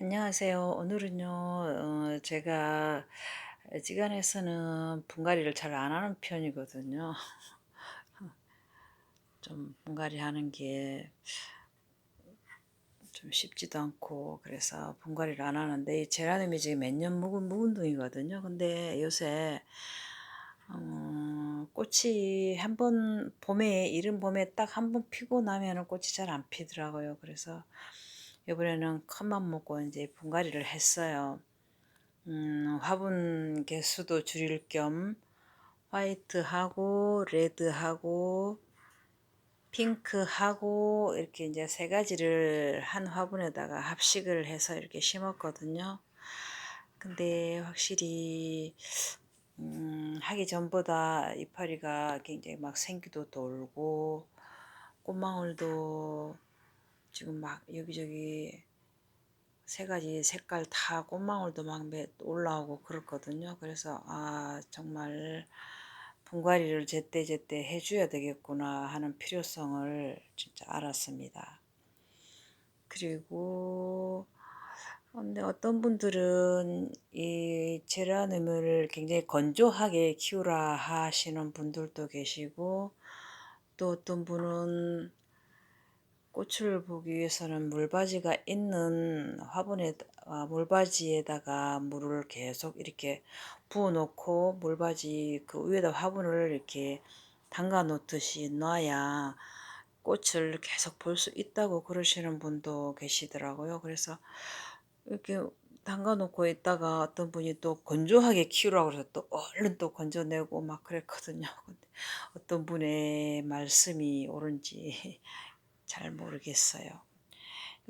안녕하세요. 오늘은요, 어, 제가 지간해서는 분갈이를 잘 안 하는 편이거든요. 좀 분갈이 하는 게 좀 쉽지도 않고, 그래서 분갈이를 안 하는데, 이 제라늄이 지금 몇 년 묵은, 묵은 둥이거든요. 근데 요새, 어, 꽃이 한 번, 봄에, 이른 봄에 딱 한 번 피고 나면은 꽃이 잘 안 피더라고요. 그래서 이번에는 큰맘 먹고 이제 분갈이를 했어요. 음, 화분 개수도 줄일 겸 화이트하고 레드하고 핑크하고 이렇게 이제 세 가지를 한 화분에다가 합식을 해서 이렇게 심었거든요. 근데 확실히 음, 하기 전보다 이파리가 굉장히 막 생기도 돌고 꽃망울도 지금 막 여기저기 세 가지 색깔 다 꽃망울도 막 올라오고 그렇거든요. 그래서 아 정말 분갈이를 제때 제때 해줘야 되겠구나 하는 필요성을 진짜 알았습니다. 그리고 근데 어떤 분들은 이 제라늄을 굉장히 건조하게 키우라 하시는 분들도 계시고 또 어떤 분은 꽃을 보기 위해서는 물바지가 있는 화분에 아, 물바지에다가 물을 계속 이렇게 부어 놓고 물바지 그 위에다 화분을 이렇게 담가 놓듯이 놔야 꽃을 계속 볼 수 있다고 그러시는 분도 계시더라고요. 그래서 이렇게 담가 놓고 있다가 어떤 분이 또 건조하게 키우라고 그래서 또 얼른 또 건져내고 막 그랬거든요. 근데 어떤 분의 말씀이 옳은지 잘 모르겠어요.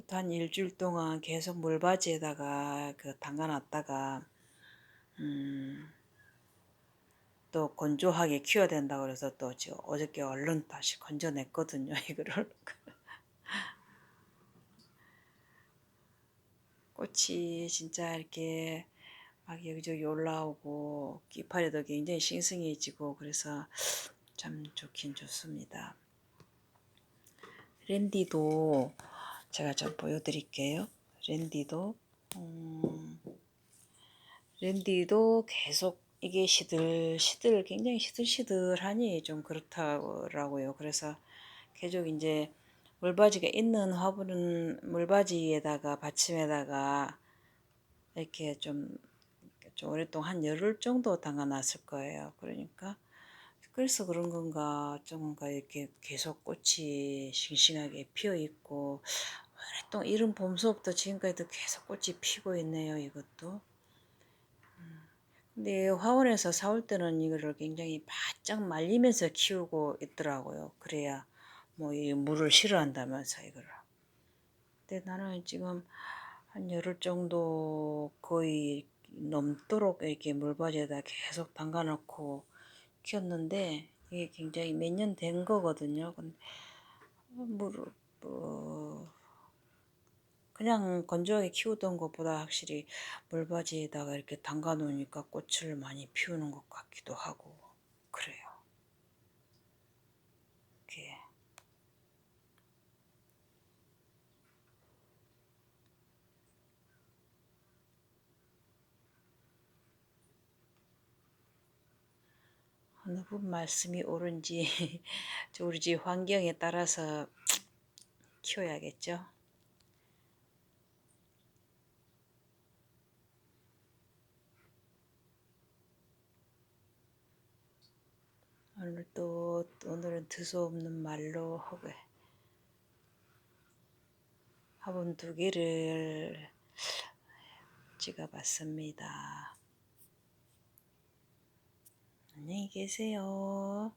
또한 일주일 동안 계속 물바지에다가 그 담가놨다가 음, 또 건조하게 키워야 된다 그래서 또 지금 어저께 얼른 다시 건져냈거든요 이거를 꽃이 진짜 이렇게 막 여기저기 올라오고 이파리도 굉장히 싱싱해지고 그래서 참 좋긴 좋습니다. 랜디도 제가 좀 보여드릴게요. 랜디도 음, 랜디도 계속 이게 시들 시들 굉장히 시들시들하니 좀 그렇다고요. 그래서 계속 이제 물바지가 있는 화분은 물바지에다가 받침에다가 이렇게 좀, 좀 오랫동안 한 열흘 정도 담가놨을 거예요. 그러니까 그래서 그런 건가 어쩐가 이렇게 계속 꽃이 싱싱하게 피어 있고 오랫동안 이른 봄서부터 지금까지도 계속 꽃이 피고 있네요. 이것도. 음. 근데 화원에서 사올 때는 이거를 굉장히 바짝 말리면서 키우고 있더라고요. 그래야 뭐 이 물을 싫어한다면서 이거를. 근데 나는 지금 한 열흘 정도 거의 넘도록 이렇게 물바지에다 계속 담가 놓고 키웠는데 이게 굉장히 몇 년 된 거거든요. 근데 물, 뭐 그냥 건조하게 키우던 것보다 확실히 물바지에다가 이렇게 담가 놓으니까 꽃을 많이 피우는 것 같기도 하고 그래요. 이렇게 분 말씀이 옳은지 우리 집 환경에 따라서 키워야겠죠. 오늘 또 오늘은 드수없는 말로 허그 화분 두 개를 찍어 봤습니다. 안녕히 계세요.